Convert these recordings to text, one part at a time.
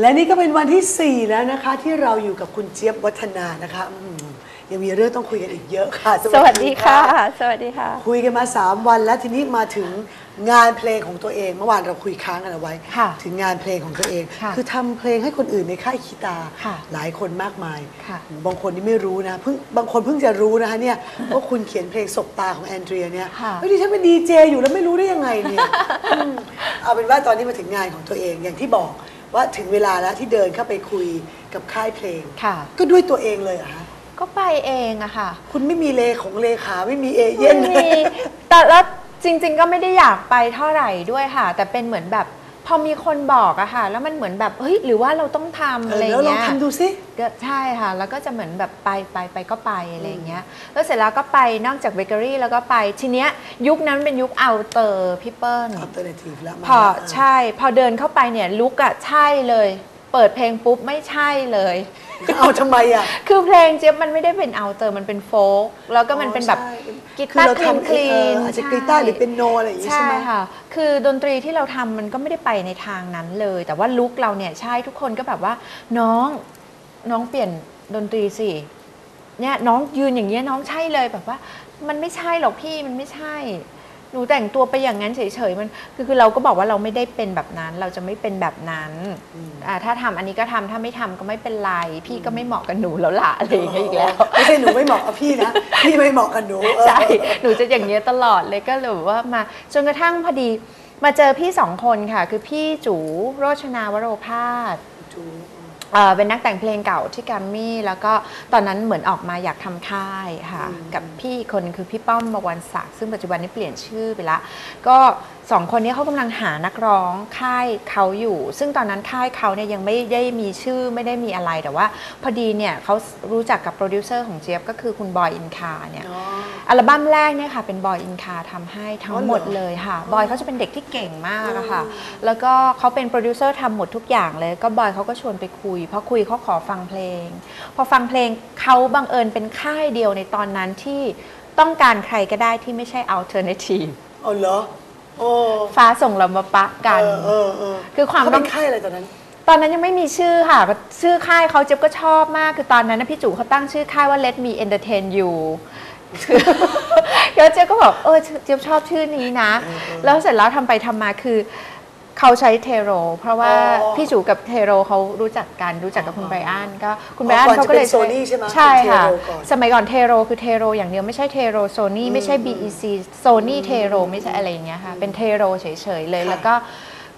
และนี่ก็เป็นวันที่ 4 แล้วนะคะ ที่เราอยู่กับคุณเจี๊ยบวัฒนานะคะอืมยังมีเรื่องต้องคุยกันอีกเยอะค่ะสวัสดีค่ะ สวัสดีค่ะ คุยกันมา 3 วันแล้วทีนี้มาถึงงานเพลงของตัวเอง เมื่อวานเราคุยค้างกันเอาไว้ ค่ะถึงงานเพลงของตัวเองค่ะอทำเพลงให้คนอื่นในค่ายคีตา ค่ะหลายคนมากมาย ค่ะ บางคนนี่ไม่รู้นะเพิ่งบางคนเพิ่งจะรู้นะคะเนี่ยว่าคุณเขียนเพลงศบตาของแอนเดรียเนี่ยค่ะเฮ้ยดิฉันเป็นดีเจอยู่แล้วไม่รู้ได้ยังไงเนี่ยอืมเอาเป็นว่าตอนนี้มาถึงงานของตัวเองอย่างที่บอก ว่าถึงเวลาแล้วที่เดินเข้าไปคุยกับค่ายเพลง ค่ะ ก็ด้วยตัวเองเลยเหรอคะก็ไปเองอะค่ะคุณไม่มีเลของเลขาไม่มีเอเย่น ไม่มีแต่แล้วจริง ๆ ก็ไม่ได้อยากไปเท่าไหร่ด้วยค่ะ แต่เป็นเหมือนแบบ พอมีคนบอกอะค่ะ แล้วมันเหมือนแบบเฮ้ยหรือว่าเราต้องทำเออะไรอแล้วลองเงี้ยทำดูสิก็ใช่ค่ะ แล้วก็จะเหมือนแบบไปไปไปก็ไปอะไรอย่างเงี้ยแล้วเสร็จแล้วก็ไปนอกจากเบเกอรี่แล้วก็ไปทีเนี้ยยุคนั้นเป็นยุคเอาเตอร์พี่เปิ้ล alternative แล้วมาพอใช่ พอเดินเข้าไปเนี่ยลุกอะใช่เลย เปิดเพลงปุ๊บไม่ใช่เลย เอาทำไมอะ คือเพลงเจี๊ยบมันไม่ได้เป็นเอาเตอร์มันเป็นโฟกแล้วก็มันเป็นแบบใช่กีคือตาร์เราคลีนทำคลีนเอออาจจะกีตาร์หรือเป็นโนอะไรอย่างงี้ใช่ใช่ไหมค่ะ คือดนตรีที่เราทำมันก็ไม่ได้ไปในทางนั้นเลย แต่ว่าลุคเราเนี่ยใช่ทุกคนก็แบบว่า น้องน้องเปลี่ยนดนตรีสิเนี่ยน้องยืนอย่างเงี้ยน้องใช่เลยแบบว่า มันไม่ใช่หรอกพี่มันไม่ใช่ หนูแต่งตัวไปอย่างนั้นเฉยๆมันคือคือเราก็บอกว่าเราไม่ได้เป็นแบบนั้น เราจะไม่เป็นแบบนั้นอ่าถ้าทำอันนี้ก็ทำถ้าไม่ทำก็ไม่เป็นไร พี่ก็ไม่เหมาะกับหนูแล้วล่ะอะไรอย่างเงี้ยอีกแล้วไม่ใช่หนูไม่เหมาะกับพี่นะพี่ไม่เหมาะกับหนูเออใช่หนูจะอย่างเงี้ยตลอดเลยก็เลยแบบว่ามาจนกระทั่งพอดีมาเจอพี่สองคนค่ะ คือพี่จูโรชนาวโรพาสจู เอ่อเป็นนักแต่งเพลงเก่าที่แกรมมี่ แล้วก็ตอนนั้นเหมือนออกมาอยากทำค่ายค่ะ กับพี่อีกคนนึงคือพี่ป้อมบวรศักดิ์ซึ่งปัจจุบันนี้เปลี่ยนชื่อไปละ ก็ สองคนนี้เขากำลังหานักร้องค่ายเขาอยู่ ซึ่งตอนนั้นค่ายเขาเนี่ยยังไม่ได้มีชื่อไม่ได้มีอะไรแต่ว่า พอดีเนี่ยเขารู้จักกับโปรดิวเซอร์ของเจี๊ยบก็คือคุณบอยอินคาเนี่ยอ๋ออัลบั้มแรกเนี่ยค่ะเป็นบอยอินคาทำให้ทั้อ๋งอเหรอหมดเลยค่ะบอยเขาจะเป็นเด็กที่เก่งมากอะค่ะแล้วก็เขาเป็นโปรดิวเซอร์ทำหมดทุกอย่างเลย ก็บอยเขาก็ชวนไปคุยพอคุยเขาขอฟังเพลง พอฟังเพลงเขาบังเอิญเป็นค่ายเดียวในตอนนั้นที่ต้องการใครก็ได้ที่ไม่ใช่ alternative เอาเหรอ โอ้ฟ้าส่งเรามาปะกัน เออเออเออคือความ เขาเป็นค่ายอะไรตอนนั้น ตอนนั้นยังไม่มีชื่อค่ะ ชื่อค่ายเขาเจี๊ยบก็ชอบมาก คือตอนนั้นนะพี่จูเขาตั้งชื่อค่ายว่า Let Me Entertain You คือแล้วเจี๊ยบก็บอกเออเจี๊ยบชอบชื่อนี้นะ แล้วเสร็จแล้วทำไปทำมาคือ เขาใช้เทโร เพราะว่าอ๋อพี่จูกับเทโรเขารู้จักกันรู้จักกับคุณอ๋อไบรอันก็คุณอ๋อไบรอันก่อนเขาก็เลยจะเป็น Sony ใช่ไหมใช่เป็นค่ะ Tero ก่อน สมัยก่อนเทโรคือเทโรอย่างเดียวไม่ใช่เทโรโซนี่ไม่ใช่ BEC โซนี่เทโรไม่ใช่อะไรอย่างเงี้ยค่ะ เป็นเทโรเฉยๆเลยค่ะแล้วก็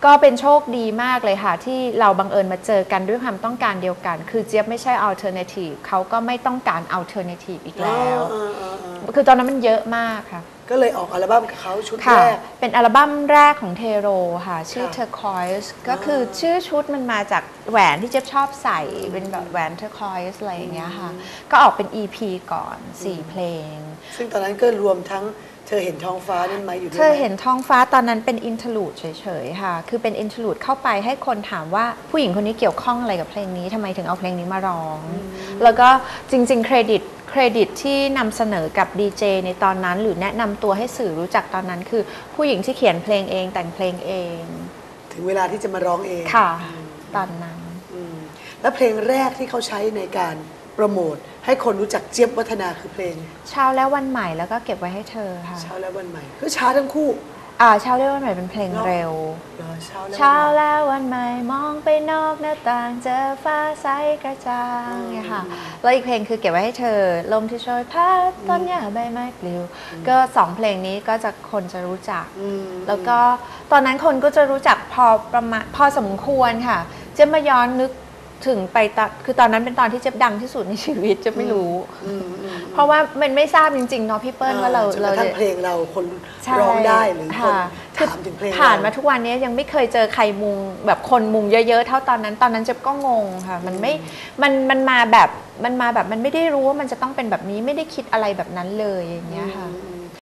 ก็เป็นโชคดีมากเลยค่ะ ที่เราบังเอิญมาเจอกันด้วยความต้องการเดียวกัน คือเจี๊ยบไม่ใช่ alternative เขาก็ไม่ต้องการ alternative อีกแล้วเออเออเออเออคือตอนนั้นมันเยอะมากค่ะ ก็เลยออกอัลบั้มกับเขาชุดค่ะแรก เป็นอัลบั้มแรกของเทโรค่ะ ชื่อ ค่ะ Turquoise ก็คือชื่อชุดมันมาจากแหวนที่เจ๊ยบชอบใส่เป็นแบบแหวน Turquoise อะไรอย่างเงี้ยค่ะ ก็ออกเป็น EP ก่อน 4 เพลง ซึ่งตอนนั้นก็รวมทั้งเธอเห็นท้องฟ้านั่นไหมอยู่ด้วยเธอไมเห็นท้องฟ้าตอนนั้นเป็นอินท l ลูดเฉยๆค่ะ คือเป็นอินท l ลูดเข้าไปให้คนถามว่าผู้หญิงคนนี้เกี่ยวข้องอะไรกับเพลงนี้ทำไมถึงเอาเพลงนี้มาร้อง แล้วก็จริงๆ เครดิตเค รดิตที่นำเสนอกับดีเจในตอนนั้น หรือแนะนำตัวให้สื่อรู้จักตอนนั้นคือ ผู้หญิงที่เขียนเพลงเองแต่งเพลงเอง ถึงเวลาที่จะมาร้องเองค่ะ ตอนนั้นอืมแล้วเพลงแรกที่เขาใช้ในการโปรโมทให้คนรู้จักเจี๊ยบวัฒนาคือเพลง เช้าแล้ววันใหม่แล้วก็เก็บไว้ให้เธอค่ะเช้าและวันใหม่คือช้าทั้งคู่ อ่าเช้าแล้ววันใหม่เป็นเพลงเร็ว เหรอเช้าและเช้าวันใหม่แล้ววันใหม่มองไปนอกหน้าต่างเจอฟ้าใสกระจ่างเนี่ยค่ะแล้วอีกเพลงคือเก็บไว้ให้เธอ ลมที่โชยพัดต้นหญ้าใบไม้ปลิว ก็สองเพลงนี้ก็จะคนจะรู้จัก อืมแล้วก็ตอนนั้นคนก็จะรู้จักพอประมาณพอสมควรค่ะ เจะมาย้อนนึก ถึงไปตอนคือตอนนั้นเป็นตอนที่เจ๊บดังที่สุดในชีวิตเจะไม่รู้ อืมอืมเพราะว่ามันไม่ทราบจริงๆเนาะพี่เปิ้ลว่าเราจนกเรา ระทั่งเพลงเราคนใช่ร้องได้หรือคนค่ะคือถามถึงเพลงผ่านมาเรทุกวันนี้ยังไม่เคยเจอใครมุงแบบคนมุงเยอะๆ เท่าตอนนั้น ตอนนั้นเจ๊บก็งงค่ะ มันไม่ มัน มันมาแบบ มันมาแบบ มันไม่ได้รู้ว่ามันจะต้องเป็นแบบนี้ ไม่ได้คิดอะไรแบบนั้นเลยอย่างเงี้ยค่ะ อืม